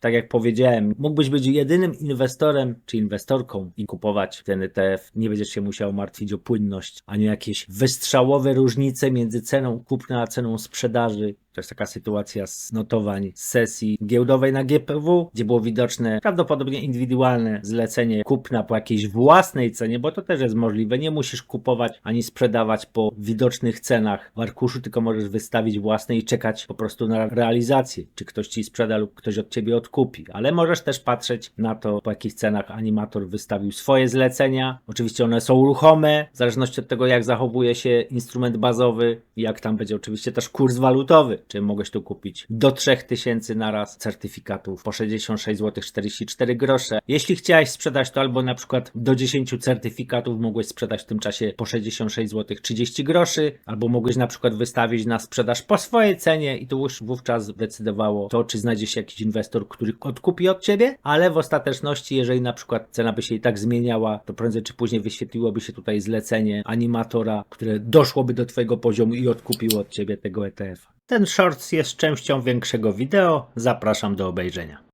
Tak jak powiedziałem, mógłbyś być jedynym inwestorem czy inwestorką i kupować ten ETF. Nie będziesz się musiał martwić o płynność, ani jakieś wystrzałowe różnice między ceną kupna a ceną sprzedaży. To jest taka sytuacja z notowań z sesji giełdowej na GPW, gdzie było widoczne prawdopodobnie indywidualne zlecenie kupna po jakiejś własnej cenie, bo to też jest możliwe. Nie musisz kupować ani sprzedawać po widocznych cenach w arkuszu, tylko możesz wystawić własne i czekać po prostu na realizację, czy ktoś ci sprzeda lub ktoś od ciebie odkupi. Ale możesz też patrzeć na to, po jakich cenach animator wystawił swoje zlecenia. Oczywiście one są ruchome, w zależności od tego, jak zachowuje się instrument bazowy, jak tam będzie oczywiście też kurs walutowy. Czy mogłeś tu kupić do 3000 naraz certyfikatów po 66 zł 44 grosze. Jeśli chciałeś sprzedać to albo na przykład do 10 certyfikatów mogłeś sprzedać w tym czasie po 66 zł 30 groszy, albo mogłeś na przykład wystawić na sprzedaż po swojej cenie i to już wówczas decydowało to, czy znajdzie się jakiś inwestor, który odkupi od ciebie, ale w ostateczności, jeżeli na przykład cena by się i tak zmieniała, to prędzej czy później wyświetliłoby się tutaj zlecenie animatora, które doszłoby do twojego poziomu i odkupiło od ciebie tego ETF-a. Ten shorts jest częścią większego wideo. Zapraszam do obejrzenia.